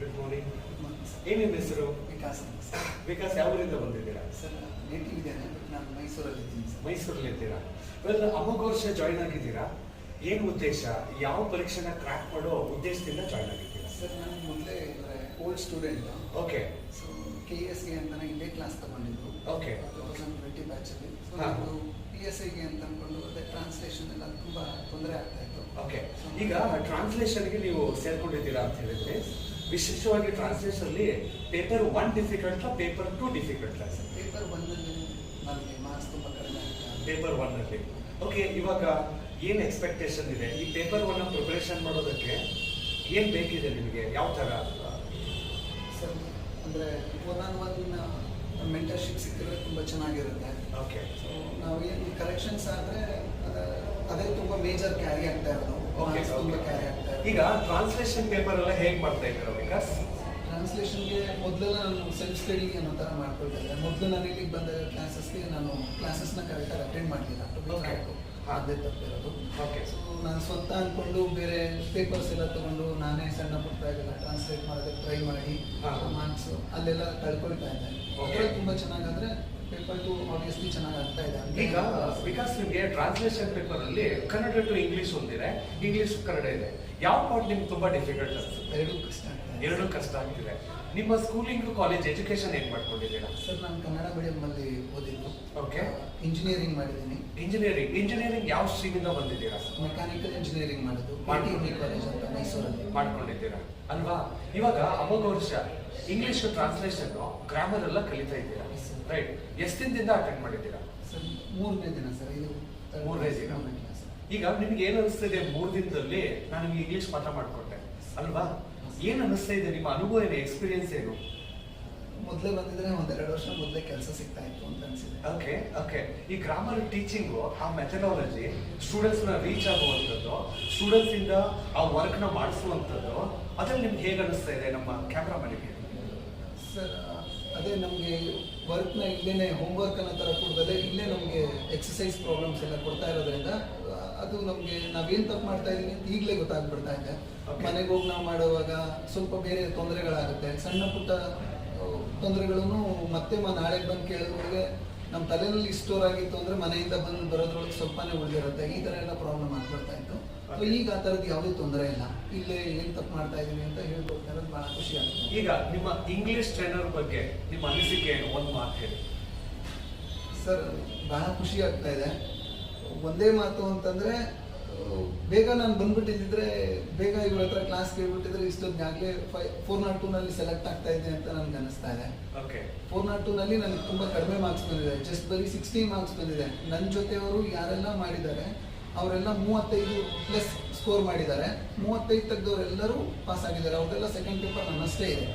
Good morning ಏನೇನು ಹೆಸರು? ವಿಕಾಸ್ ವಿಕಾಸ್ ಯಾವ ಊರಿಂದ ಬಂದಿದ್ದೀರಾ? ಸರ್ ನೇಟಿವ್ ಇದ್ದೇನೆ ನಾನು ಮೈಸೂರಲ್ಲಿ ಇದ್ದೀನಿ ಸರ್. ಮೈಸೂರಲ್ಲಿ ಇದ್ದೀರಾ? ವೆಲ್ ಅಮೋಘ ವರ್ಷ ಜಾಯ್ನ್ ಆಗಿದ್ದೀರಾ? ಏನು ಉದ್ದೇಶ? ಯಾವ ಪರೀಕ್ಷೆನ ಕ್ರ್ಯಾಕ್ ಮಾಡೋ ಉದ್ದೇಶದಿಂದ ಜಾಯ್ನ್ ಆಗಿದ್ದೀರಾ? ಸರ್ ನಾನು ಮೊದಲೇ old student okay so K ಎಸ್ಗೆ ಅಂತ ಇಲ್ಲೇ ಕ್ಲಾಸ್ ತಗೊಂಡಿದ್ದು. ಓಕೆ ಟೂ ತೌಸಂಡ್ ಟ್ವೆಂಟಿ ಬ್ಯಾಚಲ್ಲಿ ಸೊ. ನಾನು ಪಿ ಎಸ್ ಐಗೆ ಅಂತ ಅಂದ್ಕೊಂಡು ಅದೇ ಟ್ರಾನ್ಸ್ಲೇಷನ್ ಎಲ್ಲ ತುಂಬ ತೊಂದರೆ ಆಗ್ತಾ ಇತ್ತು. ಓಕೆ ಈಗ ಟ್ರಾನ್ಸ್ಲೇಷನ್ಗೆ ನೀವು ಸೇರ್ಕೊಂಡಿದ್ದೀರಾ ಅಂತ ಹೇಳಿದ್ರೆ ವಿಶೇಷವಾಗಿ ಟ್ರಾನ್ಸ್ಲೇಷನ್ ಅಲ್ಲಿ paper one difficult paper two difficult sir. Paper one ನನಗೆ ಮಾರ್ಕ್ಸ್ ತುಂಬ ಕಡಿಮೆ ಪೇಪರ್ ಒನ್ ಅಲ್ಲಿ. ಓಕೆ ಇವಾಗ ಏನು ಎಕ್ಸ್ಪೆಕ್ಟೇಷನ್ ಇದೆ? ಈ ಪೇಪರ್ ಒನ್ ಪ್ರಿಪರೇಷನ್ ಮಾಡೋದಕ್ಕೆ ಏನು ಬೇಕಿದೆ ನಿಮಗೆ? ಯಾವ ಥರ ಸರ್ ಅಂದರೆ ಒನ್ ಆನ್ ಒನ್ ಮೆಂಟರ್ಶಿಪ್ ಸಿಕ್ಕಿದ್ರೆ ತುಂಬ ಚೆನ್ನಾಗಿರುತ್ತೆ. ಓಕೆ ಸೊ ನಾವು ಏನು ಕಲೆಕ್ಷನ್ಸ್ ಆದರೆ ಅದೇ ತುಂಬಾ ಮೇಜರ್ ಕ್ಯಾರಿ ಆಗ್ತಾ ಇರೋದು. ಓಕೆ ಕ್ಯಾರಿ ಆಗ್ತಾ ಈಗ ಟ್ರಾನ್ಸ್ಲೇಷನ್ ಪೇಪರ್ ಎಲ್ಲ ಹೇಗೆ ಮಾಡ್ತಾ ಇದ್ದೀರಾ ವಿಕಾಸ್ ಟ್ರಾನ್ಸ್ಲೇಷನ್ಗೆ ಮೊದಲೆಲ್ಲ ನಾನು ಸೆಲ್ಫ್ ಸ್ಟಡಿ ಅನ್ನೋ ಥರ ಮಾಡ್ಕೊಳ್ತಿದ್ದೆ ಮೊದಲು ನಾನು ಇಲ್ಲಿಗೆ ಬಂದ ಕ್ಲಾಸಸ್ಗೆ ನಾನು ಕ್ಲಾಸಸ್ನ ಕರೆಕ್ಟಾಗಿ ಅಟೆಂಡ್ ಮಾಡಲಿಲ್ಲ. ಹಾ. ಅದೇ ತಪ್ಪಿರೋದು ಓಕೆ ಸೊ ನಾನು ಸ್ವಂತ ಅಂದ್ಕೊಂಡು ಬೇರೆ ಪೇಪರ್ಸ್ ಎಲ್ಲ ತಗೊಂಡು ನಾನೇ ಸಣ್ಣ ಪುಟ್ಟದಾಗೆಲ್ಲ ಟ್ರಾನ್ಸ್ಲೇಟ್ ಮಾಡೋದಕ್ಕೆ ಟ್ರೈ ಮಾಡಿ. ಮಾರ್ಕ್ಸ್ ಅಲ್ಲೆಲ್ಲ ಕಳ್ಕೊಳ್ತಾ ಇದ್ದೆ. ತುಂಬ ಚೆನ್ನಾಗಾದ್ರೆ ಪೇಪರ್ ಟು ಆಬ್ವಿಯಸ್ಲಿ ಚೆನ್ನಾಗಿ ಆಗ್ತಾ ಇದೆ ಈಗ ವಿಕಾಸ್ ನಿಮಗೆ ಟ್ರಾನ್ಸ್ಲೇಷನ್ ಪೇಪರ್ ಅಲ್ಲಿ ಕನ್ನಡ ಟು ಇಂಗ್ಲಿಷ್ ಒಂದಿದೆ ಇಂಗ್ಲಿಷ್ ಕನ್ನಡ ಇದೆ. ಯಾವ ಪಾರ್ಟ್ ನಿಮ್ಗೆ ತುಂಬಾ ಡಿಫಿಕಲ್ಟ್ ಅನ್ಸುತ್ತೆ? ಎರಡೂ ಕಷ್ಟ ಎರಡೂ ಕಷ್ಟ ಆಗ್ತಿದೆ. ನಿಮ್ಮ ಸ್ಕೂಲಿಂಗ್ ಕಾಲೇಜ್ ಎಜುಕೇಶನ್ ಏನ್ ಮಾಡ್ಕೊಂಡಿದ್ದೀರಾ? ಸರ್ ನಾನು ಕನ್ನಡ ಮೀಡಿಯಂ ಅಲ್ಲಿ ಓದಿದ್ದು. ಓಕೆ ಇಂಜಿನಿಯರಿಂಗ್ ಮಾಡಿದ್ದೀನಿ. ಇಂಜಿನಿಯರಿಂಗ್ ಇಂಜಿನಿಯರಿಂಗ್ ಯಾವ ಸ್ಟ್ರೀಮಿಂದ ಬಂದಿದ್ದೀರಾ? ಮೆಕ್ಯಾನಿಕಲ್ ಇಂಜಿನಿಯರಿಂಗ್ ಮಾಡಿದ್ದು. ಮಾಡಿ. ಟಿ ಕಾಲೇಜ್ ಅಂತ ಮೈಸೂರಲ್ಲಿ. ಮಾಡ್ಕೊಂಡಿದ್ದೀರಾ. ಅಲ್ವಾ? ಇವಾಗ ಅಮೋಘ ವರ್ಷ. ಇಂಗ್ಲಿಷ್ ಟ್ರಾನ್ಸ್ಲೇಷನ್ ಗ್ರಾಮರ್ ಎಲ್ಲ ಕಲಿತಾ ಇದ್ದೀರಾ? ರೈಟ್ ಎಷ್ಟು ದಿನದಿಂದ ಅಟೆಂಡ್ ಮಾಡಿದ್ದೀರಾ? ಮೂರನೇ ದಿನ ಸರ್ ಇದು ಮೂರನೇ ದಿನ. ಈಗ ನಿಮ್ಗೆ ಏನ್ ಅನಿಸ್ತಿದೆ ಮೂರ್ ದಿನದಲ್ಲಿ? ನಾನು ನಿಮ್ಗೆ ಇಂಗ್ಲಿಷ್ ಪಾಠ ಮಾಡ್ಕೊಟ್ಟೆ. ಅಲ್ವಾ? ಏನ್ ಅನಿಸ್ತಾ ಇದೆ? ನಿಮ್ಮ ಅನುಭವ ಏನು ಎಕ್ಸ್ಪೀರಿಯನ್ಸ್ ಏನು? ಮೊದಲೇ ಬಂದಿದ್ರೆ ಒಂದೆರಡು ವರ್ಷ ಮೊದಲೇ ಕೆಲಸ ಸಿಗ್ತಾ ಇತ್ತು ಅಂತ ಅನ್ಸಿದೆ. ಓಕೆ ಓಕೆ ಈ ಗ್ರಾಮರ್ ಟೀಚಿಂಗು ಆ ಮೆಥಡಾಲಜಿ ಸ್ಟೂಡೆಂಟ್ಸ್ನ ರೀಚ್ ಆಗುವಂಥದ್ದು ಸ್ಟೂಡೆಂಟ್ಸ್ ಇಂದ ಆ ವರ್ಕ್ನ ಮಾಡಿಸುವಂಥದ್ದು ಅದ್ರಲ್ಲಿ ನಿಮ್ಗೆ ಹೇಗೆ ಅನಿಸ್ತಾ ಇದೆ ನಮ್ಮ ಕ್ಯಾಮ್ರಾಮನಿಗೆ ಸರ್ ಅದೇ ನಮಗೆ ವರ್ಕ್ನ ಇಲ್ಲೇ ಹೋಮ್ವರ್ಕ್ ಅನ್ನೋ ಥರ ಕೊಡ್ತದೆ ಇಲ್ಲೇ ನಮಗೆ ಎಕ್ಸಸೈಸ್ ಪ್ರಾಬ್ಲಮ್ಸ್ ಎಲ್ಲ ಕೊಡ್ತಾ ಇರೋದ್ರಿಂದ ಅದು ನಮಗೆ ನಾವೇನು ತಪ್ಪು ಮಾಡ್ತಾ ಇದೀವಿ ಅಂತ ಈಗಲೇ ಗೊತ್ತಾಗ್ಬಿಡ್ತಾ ಇದೆ. ಮನೆಗೆ ಹೋಗಿ ನಾವು ಮಾಡುವಾಗ ಸ್ವಲ್ಪ ಬೇರೆ ತೊಂದರೆಗಳಾಗುತ್ತೆ. ಸಣ್ಣ ಪುಟ್ಟ ತೊಂದರೆಗಳನ್ನು ಮತ್ತೆ ಮಾ ನಾಳೆಗೆ ಬಂದು ಕೇಳೋದ್ರೊಳಗೆ ನಮ್ಮ ತಲೆಯಲ್ಲಿ ಸ್ಟೋರ್ ಆಗಿತ್ತು ಅಂದ್ರೆ ಮನೆಯಿಂದ ಬಂದು ಬರೋದ್ರೊಳಗೆ ಸ್ವಲ್ಪನೇ ಉಳಿದಿರುತ್ತೆ. ಈ ಥರ ಎಲ್ಲ ಪ್ರಾಬ್ಲಮ್ ಆಗ್ಬಿಡ್ತಾ ಇತ್ತು. ಸೊ ಈಗ ಆ ಥರದ್ದು ಯಾವುದೇ ತೊಂದರೆ ಇಲ್ಲ. ಇಲ್ಲೇ ಏನು ತಪ್ಪು ಮಾಡ್ತಾ ಇದೀವಿ ಅಂತ ಹೇಳ್ಕೊಡ್ತಾ ಇರೋದು ಭಾಳ ಖುಷಿ ಆಗುತ್ತೆ. ಈಗ ನಿಮ್ಮ ಇಂಗ್ಲಿಷ್ ಟ್ರೈನರ್ ಬಗ್ಗೆ ನಿಮ್ಮ ಅನಿಸಿಕೆ ಏನು? ಒಂದು ಮಾತು ಹೇಳಿ. ಸರ್ ಬಹಳ ಖುಷಿ ಆಗ್ತಾ ಇದೆ. ಒಂದೇ ಮಾತು ಅಂತಂದ್ರೆ ಬೇಗ ನಾನು ಬಂದ್ಬಿಟ್ಟಿದ್ದಿದ್ರೆ ಬೇಗ ಇವ್ರ ಹತ್ರ ಕ್ಲಾಸ್ ಕೇಳ್ಬಿಟ್ಟಿದ್ರೆ ಇಷ್ಟೊತ್ತಿನಾಗಲೇ ಫೈ ಫೋರ್ ನಾಟ್ ಟೂನಲ್ಲಿ ಸೆಲೆಕ್ಟ್ ಆಗ್ತಾ ಇದೆ ಅಂತ ನನಗೆ ಅನಿಸ್ತಾ ಇದೆ. ಓಕೆ ಫೋರ್ ನಾಟ್ ಟೂನಲ್ಲಿ ನನಗೆ ತುಂಬ ಕಡಿಮೆ ಮಾರ್ಕ್ಸ್ ಬಂದಿದೆ ಜಸ್ಟ್ ಬರೀ ಸಿಕ್ಸ್ಟೀನ್ ಮಾರ್ಕ್ಸ್ ಬಂದಿದೆ. ನನ್ನ ಜೊತೆಯವರು ಯಾರೆಲ್ಲ ಮಾಡಿದ್ದಾರೆ ಅವರೆಲ್ಲ ಮೂವತ್ತೈದು ಪ್ಲಸ್ ಸ್ಕೋರ್ ಮಾಡಿದ್ದಾರೆ. ಮೂವತ್ತೈದು ತೆಗೆದವರೆಲ್ಲರೂ ಪಾಸ್ ಆಗಿದ್ದಾರೆ ಅವರೆಲ್ಲ ಸೆಕೆಂಡ್ ಪೇಪರ್ ನನ್ನಷ್ಟೇ ಇದೆ.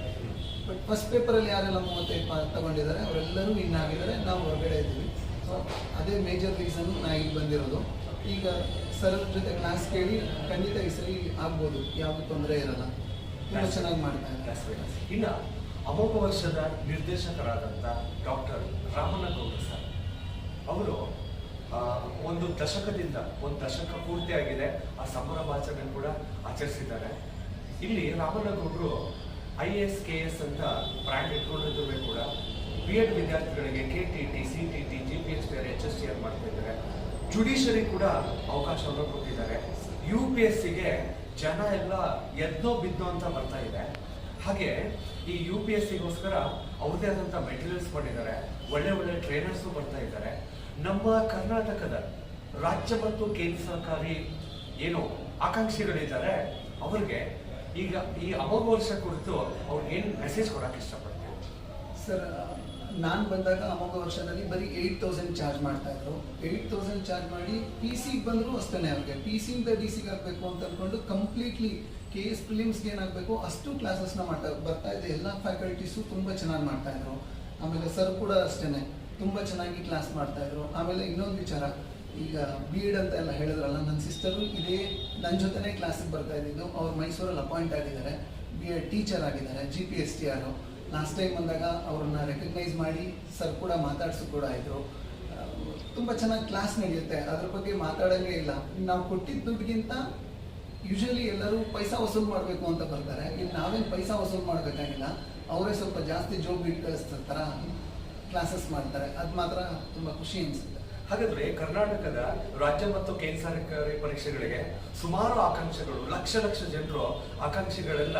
ಬಟ್ ಫಸ್ಟ್ ಪೇಪರಲ್ಲಿ ಯಾರೆಲ್ಲ ಮೂವತ್ತೈದು ಪಾ ತಗೊಂಡಿದ್ದಾರೆ ಅವರೆಲ್ಲರೂ ಇನ್ನಾಗಿದ್ದಾರೆ ಆಗಿದ್ದಾರೆ ನಾವು ಹೊರಗಡೆ ಇದ್ದೀವಿ. ಸೊ ಅದೇ ಮೇಜರ್ ರೀಸನ್ ನಾ ಇಲ್ಲಿ ಬಂದಿರೋದು. ಈಗ ಸರ್ ಜೊತೆ ಕ್ಲಾಸ್ ಕೇಳಿ ಖಂಡಿತ ಈ ಸರಿ ಆಗ್ಬೋದು ಯಾವುದು ತೊಂದರೆ ಇರಲ್ಲ. ತುಂಬಾ ಚೆನ್ನಾಗಿ ಮಾಡ್ತಾರೆ ಇನ್ನು ಇನ್ನ ಅಮೋಘ ವರ್ಷದ ನಿರ್ದೇಶಕರಾದಂಥ ಡಾಕ್ಟರ್ ರಾಮನಗೌಡ ಸರ್ ಅವರು ಒಂದು ದಶಕದಿಂದ ಒಂದು ದಶಕ ಪೂರ್ತಿಯಾಗಿದೆ ಆ ಸಂಭ್ರಮಾಚರಣೆ ಕೂಡ ಆಚರಿಸಿದ್ದಾರೆ. ಇಲ್ಲಿ ರಾಮನಗೌಡರು ಐ ಎಸ್ ಕೆ ಎಸ್ ಅಂತ ಬ್ರ್ಯಾಂಡ್ ಇಟ್ಕೊಂಡಿದ್ರು ಕೂಡ ಬಿ ಎಡ್ ವಿದ್ಯಾರ್ಥಿಗಳಿಗೆ K T T C T T R H S T R ಮಾಡ್ತಾ ಇದ್ದಾರೆ ಜುಡಿಷರಿ ಕೂಡ ಅವಕಾಶವನ್ನು ಕೊಟ್ಟಿದ್ದಾರೆ. ಯು ಪಿ ಎಸ್ ಸಿಗೆ ಜನ ಎಲ್ಲ ಎದ್ದೋ ಬಿದ್ದೋ ಅಂತ ಬರ್ತಾ ಇದೆ. ಹಾಗೆ ಈ ಯು ಪಿ ಎಸ್ ಸಿಗೋಸ್ಕರ ಅವ್ರದೇ ಆದಂಥ ಮೆಟೀರಿಯಲ್ಸ್ ಕೊಟ್ಟಿದ್ದಾರೆ. ಒಳ್ಳೆ ಒಳ್ಳೆ ಟ್ರೈನರ್ಸು ಬರ್ತಾ ಇದ್ದಾರೆ. ನಮ್ಮ ಕರ್ನಾಟಕದ ರಾಜ್ಯ ಮತ್ತು ಕೇಂದ್ರ ಸರ್ಕಾರಿ ಏನು ಆಕಾಂಕ್ಷಿಗಳಿದ್ದಾರೆ, ಅವ್ರಿಗೆ ಈಗ ಈ ಅಮೋಘ ವರ್ಷ ಕುರಿತು ಅವ್ರಿಗೆ ಏನು ಮೆಸೇಜ್ ಕೊಡೋಕೆ ಇಷ್ಟಪಡ್ತೀವಿ ಸರ್ ನಾನು ಬಂದಾಗ ಅಮೋಘ ವರ್ಷದಲ್ಲಿ ಬರೀ ಏಯ್ಟ್ ತೌಸಂಡ್ ಚಾರ್ಜ್ ಮಾಡ್ತಾ ಇದ್ರು. ಏಯ್ಟ್ ತೌಸಂಡ್ ಚಾರ್ಜ್ ಮಾಡಿ ಪಿ ಸಿಗೆ ಬಂದರೂ ಅಷ್ಟೇ ಅವ್ರಿಗೆ. ಪಿ ಸಿಯಿಂದ ಡಿ ಸಿಗೆ ಆಗಬೇಕು ಅಂತ ಅಂದ್ಕೊಂಡು ಕಂಪ್ಲೀಟ್ಲಿ ಕೆ ಎಸ್ ಫಿಲಿಮ್ಸ್ಗೆ ಏನಾಗಬೇಕು ಅಷ್ಟು ಕ್ಲಾಸಸ್ನ ಮಾಡ್ತಾ ಬರ್ತಾ ಇದ್ದೆ ಎಲ್ಲ ಫ್ಯಾಕಲ್ಟೀಸು ತುಂಬ ಚೆನ್ನಾಗಿ ಮಾಡ್ತಾ ಇದ್ರು. ಆಮೇಲೆ ಸರ್ ಕೂಡ ಅಷ್ಟೇ ತುಂಬ ಚೆನ್ನಾಗಿ ಕ್ಲಾಸ್ ಮಾಡ್ತಾ ಇದ್ರು. ಆಮೇಲೆ ಇನ್ನೊಂದು ವಿಚಾರ, ಈಗ ಬಿ ಎಡ್ ಅಂತ ಎಲ್ಲ ಹೇಳಿದ್ರಲ್ಲ ನನ್ನ ಸಿಸ್ಟರು ಇದೇ ನನ್ನ ಜೊತೆನೇ ಕ್ಲಾಸಿಗೆ ಬರ್ತಾ ಇದ್ದಿದ್ದು. ಅವ್ರು ಮೈಸೂರಲ್ಲಿ ಅಪಾಯಿಂಟ್ ಆಗಿದ್ದಾರೆ. ಬಿ ಎಡ್ ಟೀಚರ್ ಆಗಿದ್ದಾರೆ G P S T R last time ಬಂದಾಗ ಅವ್ರನ್ನ ರೆಕಗ್ನೈಸ್ ಮಾಡಿ ಸರ್ ಕೂಡ ಮಾತಾಡ್ಸೋ ಕೂಡ ಆಯಿತು. ತುಂಬ ಚೆನ್ನಾಗಿ ಕ್ಲಾಸ್ ನಡೆಯುತ್ತೆ. ಅದ್ರ ಬಗ್ಗೆ ಮಾತಾಡೋಂಗೇ ಇಲ್ಲ. ನಾವು ಕೊಟ್ಟಿದ್ದ ದುಡ್ಡಿಗಿಂತ ಯೂಶಲಿ ಎಲ್ಲರೂ ಪೈಸಾ ವಸೂಲ್ ಮಾಡಬೇಕು ಅಂತ ಬರ್ತಾರೆ. ಇಲ್ಲಿ ನಾವೇನು ಪೈಸಾ ವಸೂಲ್ ಮಾಡಬೇಕಾಗಿಲ್ಲ. ಅವರೇ ಸ್ವಲ್ಪ ಜಾಸ್ತಿ ಜೋಬ್ ಬಿಟ್ಟು ಕ್ಲಾಸಸ್ ಮಾಡ್ತಾರೆ. ಅದು ಮಾತ್ರ ತುಂಬ ಖುಷಿ ಅನಿಸುತ್ತೆ. ಹಾಗಾದ್ರೆ ಕರ್ನಾಟಕದ ರಾಜ್ಯ ಮತ್ತು ಕೇಂದ್ರ ಸರ್ಕಾರಿ ಪರೀಕ್ಷೆಗಳಿಗೆ ಸುಮಾರು ಆಕಾಂಕ್ಷೆಗಳು, ಲಕ್ಷ ಲಕ್ಷ ಜನರು ಆಕಾಂಕ್ಷಿಗಳೆಲ್ಲ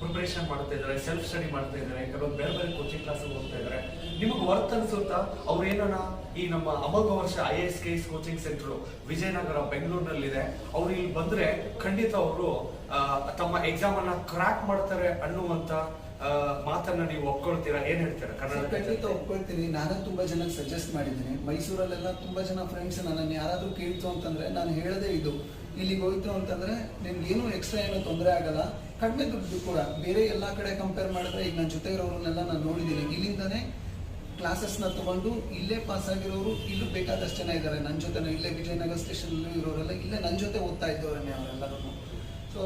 ಪ್ರಿಪರೇಷನ್ ಮಾಡ್ತಾ ಇದ್ದಾರೆ ಸೆಲ್ಫ್ ಸ್ಟಡಿ ಮಾಡ್ತಾ ಇದ್ದಾರೆ ಕೆಲವರು ಬೇರೆ ಬೇರೆ ಕೋಚಿಂಗ್ ಕ್ಲಾಸ್ ಹೋಗ್ತಾ ಇದ್ದಾರೆ. ನಿಮಗೆ ವರ್ತ್ ಅನ್ಸುತ್ತಾ ಅವ್ರು ಏನನ ಈ ನಮ್ಮ ಅಮೋಘ ವರ್ಷ I S K S coaching centre Vijayanagara ಬೆಂಗಳೂರಿನಲ್ಲಿದೆ. ಅವ್ರು ಇಲ್ಲಿ ಬಂದ್ರೆ ಖಂಡಿತ ಅವರು ತಮ್ಮ ಎಕ್ಸಾಮ್ ಅನ್ನ ಕ್ರ್ಯಾಕ್ ಮಾಡ್ತಾರೆ ಅನ್ನುವಂತ ಮಾತನ್ನ ನೀವು ಒಪ್ಕೊಳ್ತೀರಾ? ಏನ್ ಹೇಳ್ತೀರಾ ಖಂಡಿತ ಒಪ್ಕೊಳ್ತೀನಿ. ನಾನು ತುಂಬಾ ಜನಕ್ಕೆ ಸಜೆಸ್ಟ್ ಮಾಡಿದ್ದೀನಿ. ಮೈಸೂರಲ್ಲೆಲ್ಲ ತುಂಬಾ ಜನ ಫ್ರೆಂಡ್ಸ್ ನನ್ನನ್ನು ಯಾರಾದ್ರೂ ಕೇಳ್ತು ಅಂತಂದ್ರೆ ನಾನು ಹೇಳದೇ ಇದು. ಇಲ್ಲಿಗೆ ಹೋಯ್ತು ಅಂತಂದ್ರೆ ನಿನ್ಗೇನು ಎಕ್ಸ್ಟ್ರಾ ಏನೂ ತೊಂದರೆ ಆಗಲ್ಲ. ಕಡಿಮೆ ದುಡ್ಡು ಕೂಡ. ಬೇರೆ ಎಲ್ಲ ಕಡೆ ಕಂಪೇರ್ ಮಾಡಿದ್ರೆ ಈಗ ನನ್ನ ಜೊತೆ ಇರೋರನ್ನೆಲ್ಲ ನಾನು ನೋಡಿದ್ದೀನಿ. ಇಲ್ಲಿಂದನೇ ಕ್ಲಾಸಸ್ನ ತಗೊಂಡು ಇಲ್ಲೇ ಪಾಸ್ ಆಗಿರೋರು ಇಲ್ಲೂ ಬೇಕಾದಷ್ಟು ಜನ ಇದ್ದಾರೆ ನನ್ನ ಜೊತೆ ಇಲ್ಲೇ ವಿಜಯನಗರ ಸ್ಟೇಷನ್ ಇರೋರೆಲ್ಲ ಇಲ್ಲೇ ನನ್ನ ಜೊತೆ ಓದ್ತಾ ಇದ್ದವರನ್ನೇ ಅವರೆಲ್ಲರೂ ಸೊ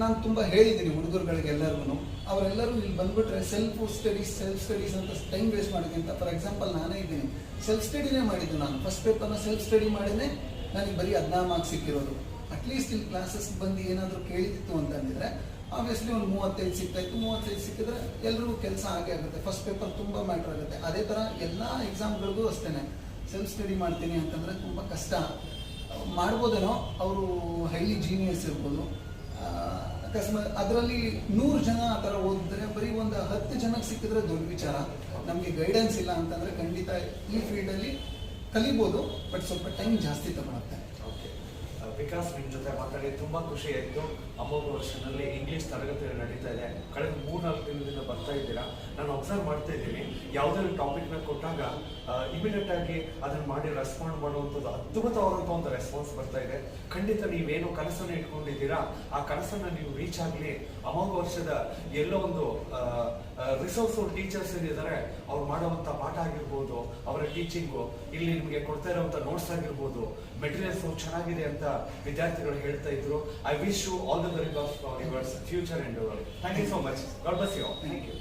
ನಾನು ತುಂಬ ಹೇಳಿದ್ದೀನಿ ಹುಡುಗರುಗಳಿಗೆ ಎಲ್ಲರಿಗೂ ಅವರೆಲ್ಲರೂ ಇಲ್ಲಿ ಬಂದ್ಬಿಟ್ರೆ ಸೆಲ್ಫ್ ಸ್ಟಡೀಸ್ ಸೆಲ್ಫ್ ಸ್ಟಡೀಸ್ ಅಂತ ಟೈಮ್ ವೇಸ್ಟ್ ಮಾಡೋಕ್ಕಿಂತ ಫಾರ್ ಎಕ್ಸಾಂಪಲ್ ನಾನೇ ಇದ್ದೀನಿ. ಸೆಲ್ಫ್ ಸ್ಟಡಿನೇ ಮಾಡಿದ್ದು ನಾನು. ಫಸ್ಟ್ ಪೇಪರ್ನ ಸೆಲ್ಫ್ ಸ್ಟಡಿ ಮಾಡಿನೇ ನನಗೆ ಬರೀ ಹದಿನಾರು ಮಾರ್ಕ್ಸ್ ಸಿಕ್ಕಿರೋದು. ಅಟ್ಲೀಸ್ಟ್ ಇಲ್ಲಿ ಕ್ಲಾಸಸ್ ಬಂದು ಏನಾದರೂ ಕೇಳಿದಿತ್ತು ಅಂತಂದಿದ್ರೆ ಆಬ್ವಿಯಸ್ಲಿ ಒಂದು ಮೂವತ್ತೈದು ಸಿಕ್ತಾಯಿತ್ತು ಮೂವತ್ತೈದು ಸಿಕ್ಕಿದ್ರೆ ಎಲ್ಲರಿಗೂ ಕೆಲಸ ಆಗೇ ಆಗುತ್ತೆ. ಫಸ್ಟ್ ಪೇಪರ್ ತುಂಬ ಮ್ಯಾಟ್ರ್ ಆಗುತ್ತೆ. ಅದೇ ಥರ ಎಲ್ಲ ಎಕ್ಸಾಮ್ಗಳಿಗೂ ಅಷ್ಟೇ ಸೆಲ್ಫ್ ಸ್ಟಡಿ ಮಾಡ್ತೀನಿ ಅಂತಂದರೆ ತುಂಬ ಕಷ್ಟ. ಮಾಡ್ಬೋದೇನೋ, ಅವರು ಹೈಲಿ ಜೀನಿಯಸ್ ಇರ್ಬೋದು. ಅಕಸ್ಮಾತ್ ಅದರಲ್ಲಿ ನೂರು ಜನ ಆ ಥರ ಓದಿದ್ರೆ ಬರೀ ಒಂದು ಹತ್ತು ಜನಕ್ಕೆ ಸಿಕ್ಕಿದ್ರೆ ದೊಡ್ಡ ವಿಚಾರ. ನಮಗೆ ಗೈಡೆನ್ಸ್ ಇಲ್ಲ ಅಂತಂದರೆ ಖಂಡಿತ ಈ ಫೀಲ್ಡಲ್ಲಿ ಕಲಿಬೋದು ಬಟ್ ಸ್ವಲ್ಪ ಟೈಮ್ ಜಾಸ್ತಿ ತಗೊಳುತ್ತೆ. ಓಕೆ ವಿಕಾಸ್ ನಿಮ್ಮ ಜೊತೆ ಮಾತಾಡಿ ತುಂಬಾ ಖುಷಿ ಆಯ್ತು. ಅಮೋಘ ವರ್ಷದಲ್ಲಿ ಇಂಗ್ಲಿಷ್ ತರಗತಿ ನಡೀತಾ ಇದೆ. ಕಳೆದ ಮೂರ್ನಾಲ್ಕು ದಿನದಿಂದ ಬರ್ತಾ ಇದ್ದೀರಾ. ನಾನು ಅಬ್ಸರ್ವ್ ಮಾಡ್ತಾ ಇದ್ದೀನಿ. ಟಾಪಿಕ್ನ ಕೊಟ್ಟಾಗ ಇಮಿಡಿಯೇಟ್ ಆಗಿ ಅದನ್ನ ಮಾಡಿ ರೆಸ್ಪಾಂಡ್ ಮಾಡುವಂಥದ್ದು ಅದ್ಭುತವಾದಂಥ ಒಂದು ರೆಸ್ಪಾನ್ಸ್ ಬರ್ತಾ ಇದೆ. ಖಂಡಿತ ನೀವೇನು ಕನಸನ್ನು ಇಟ್ಕೊಂಡಿದ್ದೀರಾ? ಆ ಕನಸನ್ನ ನೀವು ರೀಚ್ ಆಗಲಿ. ಅಮೋಘ ವರ್ಷದ ಎಲ್ಲೋ ಒಂದು ರಿಸೋರ್ಸ್ ಟೀಚರ್ಸ್ ಏನಿದ್ದಾರೆ ಅವ್ರು ಮಾಡುವಂತ ಪಾಠ ಆಗಿರ್ಬೋದು, ಅವರ ಟೀಚಿಂಗು ಇಲ್ಲಿ ನಿಮಗೆ ಕೊಡ್ತಾ ಇರುವಂತ ನೋಟ್ಸ್ ಆಗಿರ್ಬೋದು ಮೆಟೀರಿಯಲ್ಸ್ ಚೆನ್ನಾಗಿದೆ ಅಂತ ವಿದ್ಯಾರ್ಥಿಗಳು ಹೇಳ್ತಾ ಇದ್ರು. I wish you all the very best for yours future and thank you so much God bless you thank you.